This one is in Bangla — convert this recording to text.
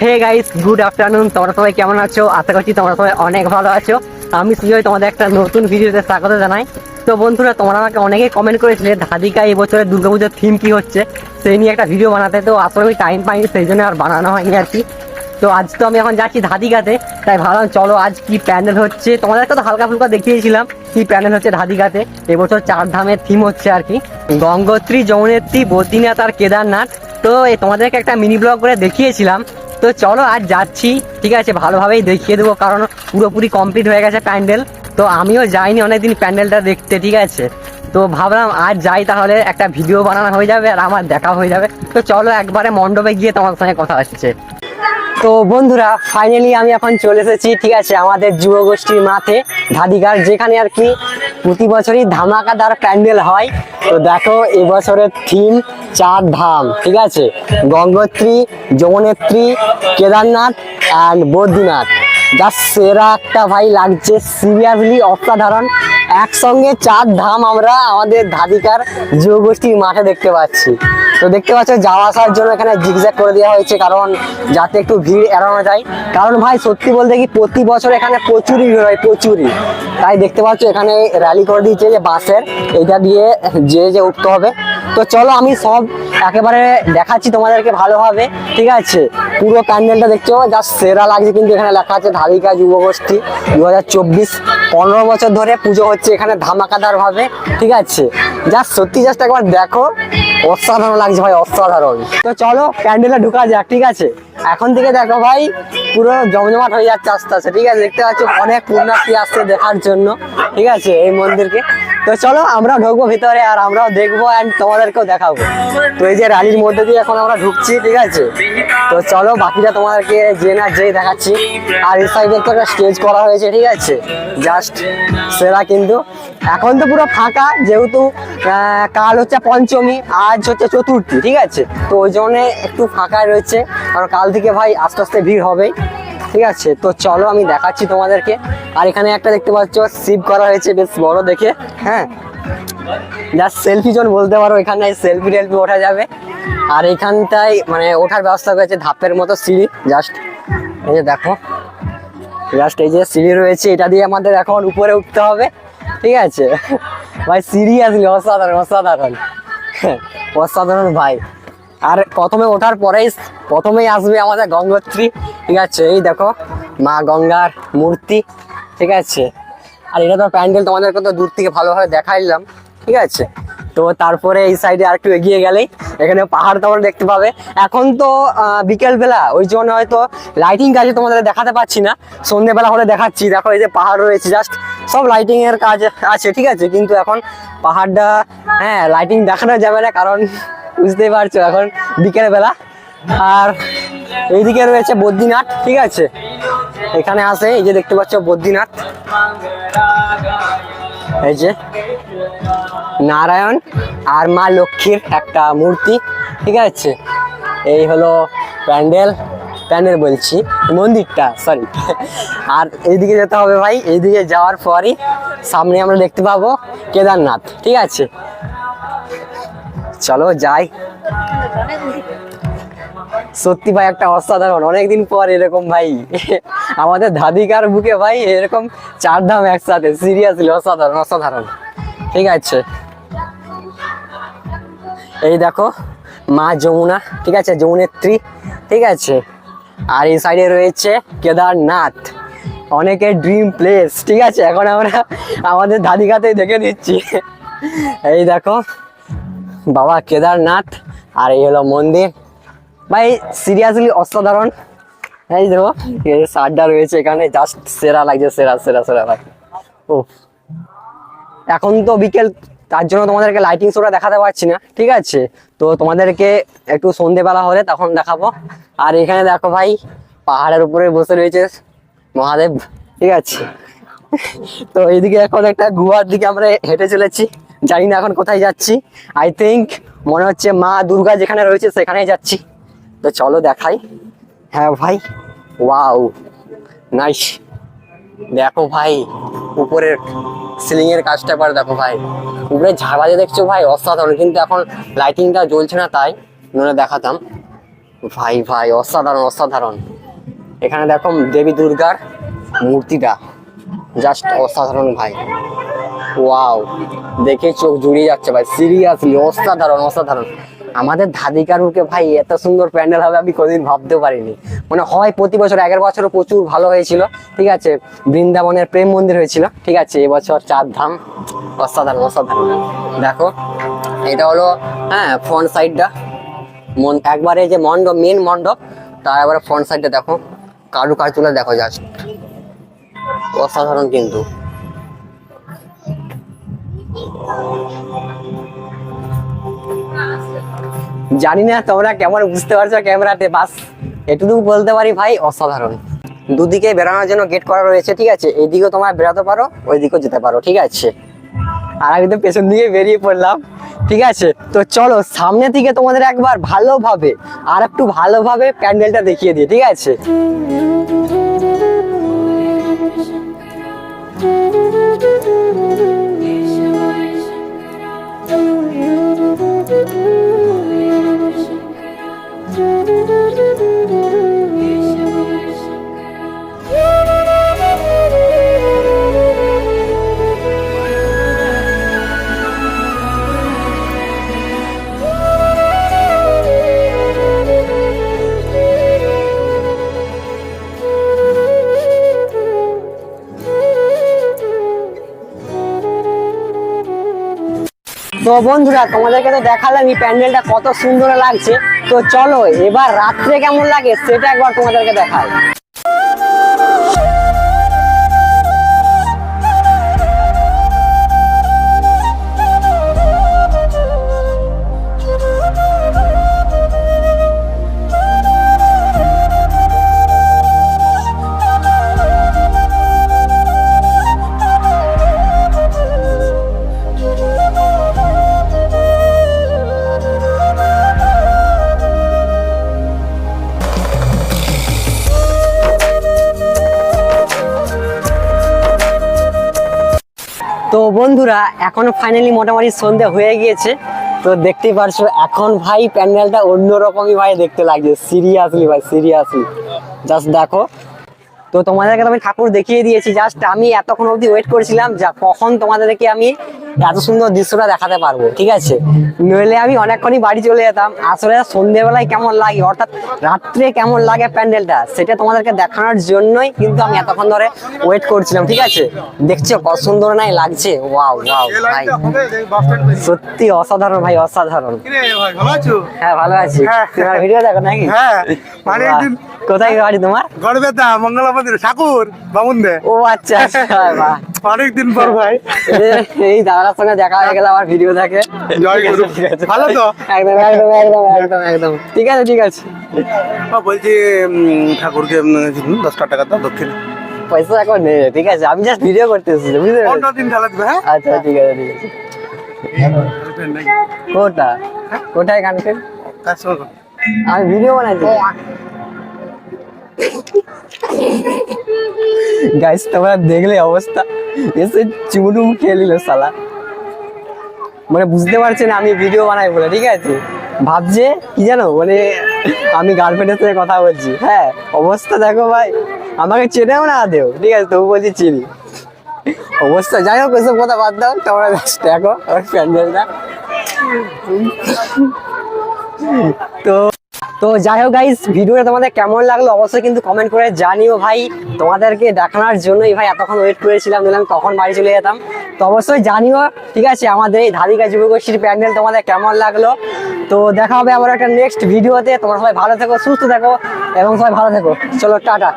হে গাইস গুড আফটারনুন তোমরা সবাই কেমন আছো? আশা করছি তোমরা সবাই অনেক ভালো আছো। আমি সুজয় তোমাদের একটা নতুন ভিডিওতে স্বাগত জানাই। তো বন্ধুরা, তোমরা আমাকে অনেকেই কমেন্ট করেছিলে, ধাদিকা এই বছরের দুর্গাপুজোর থিম কি হচ্ছে? সেই নিয়ে একটা ভিডিও বানাতে। তো আসলে আমি টাইম পাইনি, সেই জন্য আর বানানো হয়নি আর কি। তো আজ তো আমি এখন যাচ্ছি ধাদিকাতে, তাই ভাবলাম চলো আজ কি প্যান্ডেল হচ্ছে? তোমাদেরকে তো হালকা ফুলকা দেখিয়েছিলাম কি প্যান্ডেল হচ্ছে ধাদিকাতে। এবছর চার ধামের থিম হচ্ছে আর কি। গঙ্গোত্রী, যমুনেত্রী, বদ্রীনাথ আর কেদারনাথ। তো তোমাদেরকে একটা মিনি ব্লগ করে দেখিয়েছিলাম। তো চলো আজ যাচ্ছি। ঠিক আছে, ভালোভাবেই দেখিয়ে দেবো, কারণ পুরোপুরি কমপ্লিট হয়ে গেছে প্যান্ডেল। তো আমিও যাইনি অনেকদিন প্যান্ডেলটা দেখতে, ঠিক আছে? তো ভাবলাম আর যাই তাহলে, একটা ভিডিও বানানো হয়ে যাবে আর আমার দেখা হয়ে যাবে। তো চলো একবারে মণ্ডপে গিয়ে তোমার সঙ্গে কথা হচ্ছে। তো বন্ধুরা ফাইনালি আমি এখন চলে এসেছি, ঠিক আছে, আমাদের যুব গোষ্ঠীর মাঠে ধাদিকার যেখানে আর কি প্রতি বছরই ধামাকাদার প্যান্ডেল হয়। তো দেখো, এবছরের থিম চার ধাম, ঠিক আছে? গঙ্গোত্রী, যমুনেত্রী, কেদারনাথ অ্যান্ড বদ্রীনাথ। যা সেরা একটা ভাই লাগছে সিরিয়াসলি অসাধারণ। একসঙ্গে চার ধাম আমরা আমাদের ধাদিকার যুব গোষ্ঠীর মাঠে দেখতে পাচ্ছি। তো দেখতে পাচ্ছ যাওয়া আসার জন্য এখানে জিগজ্যাগ করে দেওয়া হয়েছে, কারণ যাতে একটু ভিড় এড়ানো যায়। কারণ ভাই, সত্যি বলতে কি প্রতি বছর এখানে প্রচুরই ভিড় হয়, প্রচুরই। তাই দেখতে পাচ্ছ, এখানে র্যালি করে দিয়েছে যে বাসের, এটা দিয়ে যে যে উঠতে হবে। তো চলো আমি সব একেবারে দেখাচ্ছি তোমাদেরকে ভালোভাবে, ঠিক আছে? পুরো প্যান্ডেলটা দেখছ যা সেরা লাগছে কিন্তু এখানে লেখা আছে ধারিকা যুবগোষ্ঠী দু হাজার চব্বিশ। পনেরো বছর ধরে পুজো হচ্ছে এখানে ধামাকাদার ভাবে ঠিক আছে? জাস্ট সত্যি জাস্ট একবার দেখো, অসাধারণ লাগছে ভাই, অসাধারণ। তো চলো প্যান্ডেলে ঢুকা যাক, ঠিক আছে? এখন থেকে দেখো ভাই, পুরো জমজমাট হয়ে যাচ্ছে আস্তে আস্তে, ঠিক আছে? দেখতে পাচ্ছ অনেক পুণ্যার্থী আসছে দেখার জন্য, ঠিক আছে? এই মন্দিরকে। তো চলো, আমরা ঢুকবো ভিতরে আর আমরাও দেখব অ্যান্ড তোমাদেরকেও দেখাবো। তো এই যে র্যালির মধ্যে দিয়ে এখন আমরা ঢুকছি, ঠিক আছে? তো চলো, বাকিটা তোমাদেরকে যে না যেই দেখাচ্ছি। আর এই সাইডে একটা স্টেজ করা হয়েছে, ঠিক আছে? জাস্ট সেরা কিন্তু। এখন তো পুরো ফাঁকা, যেহেতু কাল হচ্ছে পঞ্চমী, আজ হচ্ছে চতুর্থী, ঠিক আছে? তো ওই জন্য একটু ফাঁকা রয়েছে। কারণ কাল থেকে ভাই আস্তে আস্তে ভিড় হবেই। ঠিক আছে, তো চলো আমি দেখাচ্ছি তোমাদেরকে। আর এখানে একটা দেখতে পাচ্ছ সিপ করা হয়েছে, বেশ বড় দেখে হ্যাঁ? জাস্ট সেলফি জোন বলতে পারো এখানে সেলফি টেলফি ওঠা যাবে। আর এখানটায় মানে ওঠার ব্যবস্থা করেছে ধাপের মতো সিঁড়ি জাস্ট এই যে দেখো। জাস্ট এই যে সিঁড়ি রয়েছে, এটা দিয়ে আমাদের এখন উপরে উঠতে হবে, ঠিক আছে? ভাই সিরিয়াসলি অসাধারণ অসাধারণ। অসাধারণ ভাই। আর প্রথমে ওঠার পরেই, প্রথমেই আসবে আমাদের গঙ্গোত্রী, ঠিক আছে? এই দেখো, মা গঙ্গার মূর্তি, ঠিক আছে? আর এটা তো প্যান্ডেল তোমাদেরকে তো দূর থেকে ভালোভাবে দেখাইলাম, ঠিক আছে? তো তারপরে এই সাইডে আর একটু এগিয়ে গেলেই, এখানে পাহাড় তোমরা দেখতে পাবে। এখন তো বিকেলবেলা, ওই জন্য হয়তো লাইটিং কাজে তোমাদের দেখাতে পাচ্ছি না। সন্ধ্যেবেলা হলে দেখাচ্ছি। দেখো, এই যে পাহাড় রয়েছে জাস্ট সব লাইটিং এর কাজ আছে, ঠিক আছে? কিন্তু এখন পাহাড়টা হ্যাঁ লাইটিং দেখানো যাবে না, কারণ বুঝতেই পারছ, এখন বিকেল বেলা। আর এইদিকে রয়েছে বদ্রীনাথ, ঠিক আছে? এখানে আছে, এই যে দেখতে পাচ্ছ বদ্রীনাথ। এই যে নারায়ণ আর মা লক্ষ্মীর একটা মূর্তি, ঠিক আছে? এই হলো প্যান্ডেল প্যান্ডেল বলছি, মন্দিরটা সরি আর এইদিকে যেতে হবে ভাই, এইদিকে যাওয়ার পরই সামনে আমরা দেখতে পাবো কেদারনাথ, ঠিক আছে? চলো যাই। সত্যি ভাই, একটা অসাধারণ। অনেকদিন পর এরকম ভাই। আমাদের ধাদিকার বুকে ভাই এরকম চার ধাম একসাথে। সিরিয়াসলি অসাধারণ অসাধারণ। ঠিক আছে। এই দেখো, মা যমুনা, ঠিক আছে, যমুনেত্রী, ঠিক আছে। আর এই সাইডে রয়েছে কেদারনাথ। অনেকের ড্রিম প্লেস ঠিক আছে? এখন আমরা আমাদের দাদিকাতেই দেখে নিচ্ছি। এই দেখো বাবা কেদারনাথ, আর এই হলো মন্দির। ভাই সিরিয়াসলি অসাধারণ। এই দেখো, এই সারটা রয়েছে এখানে জাস্ট সেরা লাগছে, সেরা সেরা সেরা ভাই। ও এখন তো বিকেল, তার জন্য তোমাদেরকে লাইটিং শোটা দেখাতে পারছি না, ঠিক আছে? তো তোমাদেরকে একটু সন্ধেবেলা হলে তখন দেখাবো। আর এখানে দেখো ভাই, পাহাড়ের উপরে বসে রয়েছে মহাদেব, ঠিক আছে? তো এইদিকে এখন একটা গুহার দিকে আমরা হেঁটে চলেছি। জানি না এখন কোথায় যাচ্ছি। আই থিঙ্ক মনে হচ্ছে মা দুর্গা যেখানে রয়েছে সেখানেই যাচ্ছি। তো চলো দেখাই। হ্যাঁ ভাই। ওয়াও নাইস দেখো ভাই, উপরের সিলিং এর কাজটা এবার দেখো ভাই। উপরে ঝাড়বাজে দেখছ ভাই? অসাধারণ। কিন্তু এখন লাইটিংটা জ্বলছে না তাই নইলে দেখাতাম। ভাই ভাই, অসাধারণ অসাধারণ। এখানে দেখো দেবী দুর্গার মূর্তিটা। জাস্ট অসাধারণ ভাই। ওয়াও দেখে চোখ জুড়িয়ে যাচ্ছে ভাই সিরিয়াসলি অসাধারণ অসাধারণ। আমাদের ধাদিকারুকে ভাই এত সুন্দর প্যান্ডেল হবে আমি কোনোদিন ভাবতেও পারিনি। মানে হয় প্রতি বছর, আগের বছরও প্রচুর ভালো হয়েছিল, ঠিক আছে? বৃন্দাবনের প্রেম মন্দির হয়েছিল, ঠিক আছে? এবছর চার ধাম অসাধারণ অসাধারণ। দেখো, এটা হলো হ্যাঁ ফ্রন্ট সাইডটা মন একবারে যে মণ্ডপ মেন মণ্ডপ, তার একবারে ফ্রন্ট সাইডটা দেখো। কারু কাজগুলো দেখো জাস্ট অসাধারণ কিন্তু। জানি না তোমরা কেমন বুঝতে পারছ ক্যামেরাতে, বাস এটুকু বলতে পারি ভাই, অসাধারণ। দুদিকে বেরোনোর জন্য গেট করা রয়েছে, ঠিক আছে? এইদিকেও তোমরা বেরোতে পারো, ওইদিকেও যেতে পারো, ঠিক আছে? আর আমি তো পেছন দিকে বেরিয়ে পড়লাম, ঠিক আছে? তো চলো, সামনে থেকে তোমাদের একবার ভালোভাবে, আর একটু ভালোভাবে প্যান্ডেলটা দেখিয়ে দিই, ঠিক আছে? তো বন্ধুরা, তোমাদেরকে তো দেখালাম এই প্যান্ডেলটা কত সুন্দর লাগছে। তো চলো, এবার রাত্রে কেমন লাগে সেটা একবার তোমাদেরকে দেখাই। তো বন্ধুরা, এখন ফাইনালি মোটামুটি সন্ধ্যা হয়ে গিয়েছে। তো দেখতেই পারছ, এখন ভাই প্যান্ডেলটা অন্যরকমই ভাই দেখতে লাগছে। সিরিয়াসলি ভাই সিরিয়াসলি জাস্ট দেখো। তো তোমাদেরকে আমি ঠাকুর দেখিয়ে দিয়েছি। জাস্ট আমি এতক্ষণ অবধি ওয়েট করেছিলাম, যা কখন তোমাদেরকে আমি এত সুন্দর দৃশ্যটা দেখাতে পারব ঠিক আছে? নইলে আমি অনেকক্ষণই বাড়ি চলে যেতাম। আসলে সন্ধ্যেবেলায় কেমন লাগে? অর্থাৎ রাত্রে কেমন লাগে প্যান্ডেলটা? সেটা তোমাদেরকে দেখানোর জন্যই কিন্তু আমি এতক্ষণ ধরে ওয়েট করছিলাম ঠিক আছে? দেখছ কত সুন্দর নাই লাগছে? ওয়াও ওয়াও ভাই। সত্যি অসাধারণ ভাই অসাধারণ। হ্যাঁ ভালো আছি। হ্যাঁ। তোমার ভিডিও দেখো নাকি? হ্যাঁ। মানে কোথায় বাড়ি তোমার? গড়বেতা মঙ্গলা মন্দির ঠাকুর বামুন দে ও আচ্ছা আচ্ছা অনেকদিন পর ভাই। এই- এই দাদার সঙ্গে দেখা হয়ে গেল আমার ভিডিও গুরু। ভালো তো? একদম একদম একদম একদম একদম। ঠিক আছে ঠিক আছে। বলছি ঠাকুরকে দশটা টাকা দাও দক্ষিণ। পয়সা এখন নেই ঠিক আছে। আমি জাস্ট ভিডিও করতে এসেছি বুঝতে দিন ঢালা দিবে হ্যাঁ? আচ্ছা ঠিক আছে ঠিক আছে। কোটা কোথায় গানফেল কাজ আমি ভিডিও বানাইছি। গাইস তোমরা দেখলে অবস্থা। এসে চুমুটু খেয়ে নিল সালা মানে বুঝতে পারছে না, আমি ভিডিও বানাই বলে, ঠিক আছে? ভাবছে, কি জানো মানে আমি গার্লফ্রেন্ডের সাথে কথা বলছি হ্যাঁ? অবস্থা দেখো ভাই, আমাকে চেনেও না দেও ঠিক আছে? তবু বলছি চিনি। অবস্থা, যাই হোক, এসব কথা বাদ দাও, তোমরা দেখো, আমার প্যান্ডেলটা তো তো যাই হোক গাইস ভিডিওটা তোমাদের কেমন লাগল অবশ্যই কিন্তু কমেন্ট করে জানিও ভাই। তোমাদেরকে দেখানোর জন্যই ভাই এতক্ষণ ওয়েট করেছিলাম দিলাম তখন বাড়ি চলে যেতাম। তো অবশ্যই জানিও, ঠিক আছে, আমাদের এই ধাদিকা যুবগোষ্ঠীর প্যান্ডেল তোমাদের কেমন লাগল। তো দেখা হবে আবার একটা নেক্সট ভিডিওতে তোমরা সবাই ভালো থেকো, সুস্থ থেকো, এবং সবাই ভালো থেকো। চলো, টাটা।